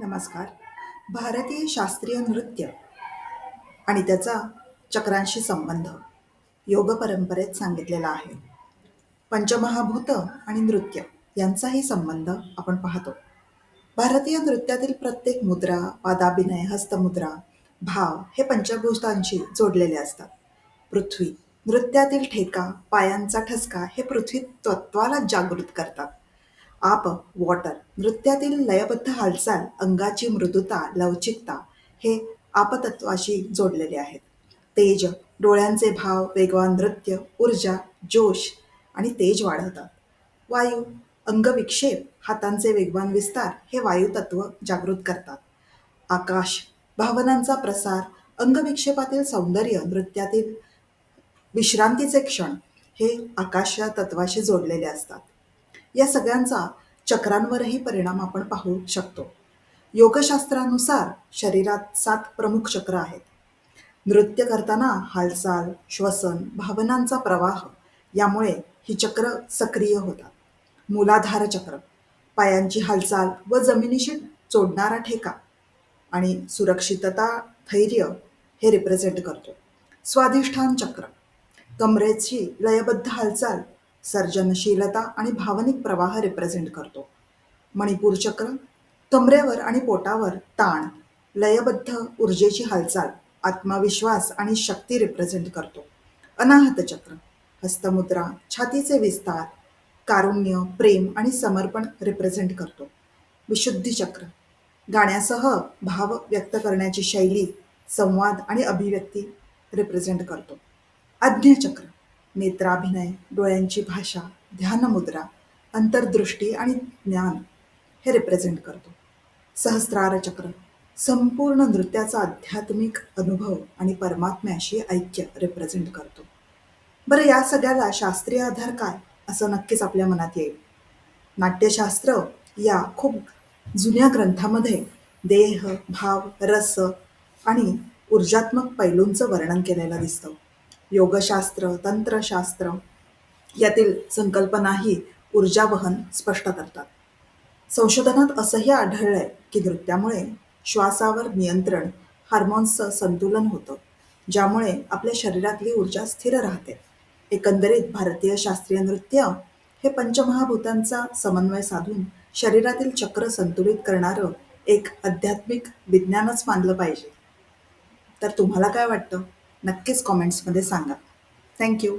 नमस्कार. भारतीय शास्त्रीय नृत्य आणि त्याचा चक्रांशी संबंध योग परंपरेत सांगितलेला आहे. पंचमहाभूत आणि नृत्य यांचाही संबंध आपण पाहतो. भारतीय नृत्यातील प्रत्येक मुद्रा पादाभिनय हस्तमुद्रा भाव हे पंचभूतांशी जोडलेले असतात. पृथ्वी नृत्यातील ठेका पायांचा ठसका हे पृथ्वी तत्वाला जागृत करतात. आप वॉटर नृत्यातील लयबद्ध हालचाल अंगाची मृदुता लवचिकता हे आपतत्वाशी जोडलेले आहेत. तेज डोळ्यांचे भाव वेगवान नृत्य ऊर्जा जोश आणि तेज वाढवतात. वायू अंगविक्षेप हातांचे वेगवान विस्तार हे वायुतत्व जागृत करतात. आकाश भावनांचा प्रसार अंगविक्षेपातील सौंदर्य नृत्यातील विश्रांतीचे क्षण हे आकाश या तत्वाशी जोडलेले असतात. या सगळ्यांचा चक्रांवरही परिणाम आपण पाहू शकतो. योगशास्त्रानुसार शरीरात सात प्रमुख चक्र आहेत. नृत्य करताना हालचाल श्वसन भावनांचा प्रवाह यामुळे ही चक्र सक्रिय होतात. मूलाधार चक्र पायांची हालचाल व जमिनीशी जोडणारा ठेका आणि सुरक्षितता धैर्य हे रिप्रेझेंट करतो. स्वाधिष्ठान चक्र कमरेची लयबद्ध हालचाल सर्जनशीलता आणि भावनिक प्रवाह रिप्रेझेंट करतो. मणिपूर चक्र कमरेवर आणि पोटावर ताण लयबद्ध ऊर्जेची हालचाल आत्मविश्वास आणि शक्ती रिप्रेझेंट करतो. अनाहत चक्र हस्तमुद्रा छातीचे विस्तार कारुण्य प्रेम आणि समर्पण रिप्रेझेंट करतो. विशुद्धी चक्र गाण्यासह भाव व्यक्त करण्याची शैली संवाद आणि अभिव्यक्ती रिप्रेझेंट करतो. आज्ञाचक्र नेत्राभिनय डोळ्यांची भाषा ध्यानमुद्रा अंतर्दृष्टी आणि ज्ञान हे रिप्रेझेंट करतो. सहस्रार चक्र संपूर्ण नृत्याचा आध्यात्मिक अनुभव आणि परमात्म्याशी ऐक्य रिप्रेझेंट करतो. बरं या सगळ्याला शास्त्रीय आधार काय? असं नक्कीच आपल्या मनात येईल. नाट्यशास्त्र या खूप जुन्या ग्रंथामध्ये देह भाव रस आणि ऊर्जात्मक पैलूंचं वर्णन केलेलं दिसतं. योगशास्त्र तंत्रशास्त्र यातील संकल्पनाही ऊर्जावहन स्पष्ट करतात. संशोधनात असंही आढळलंय की नृत्यामुळे श्वासावर नियंत्रण हार्मोन्सचं संतुलन होतं ज्यामुळे आपल्या शरीरातली ऊर्जा स्थिर राहते. एकंदरीत भारतीय शास्त्रीय नृत्य हे पंचमहाभूतांचा समन्वय साधून शरीरातील चक्र संतुलित करणारं एक आध्यात्मिक विज्ञानच मानलं पाहिजे. तर तुम्हाला काय वाटतं? नक्कीच कॉमेंट्समध्ये सांगा. थँक्यू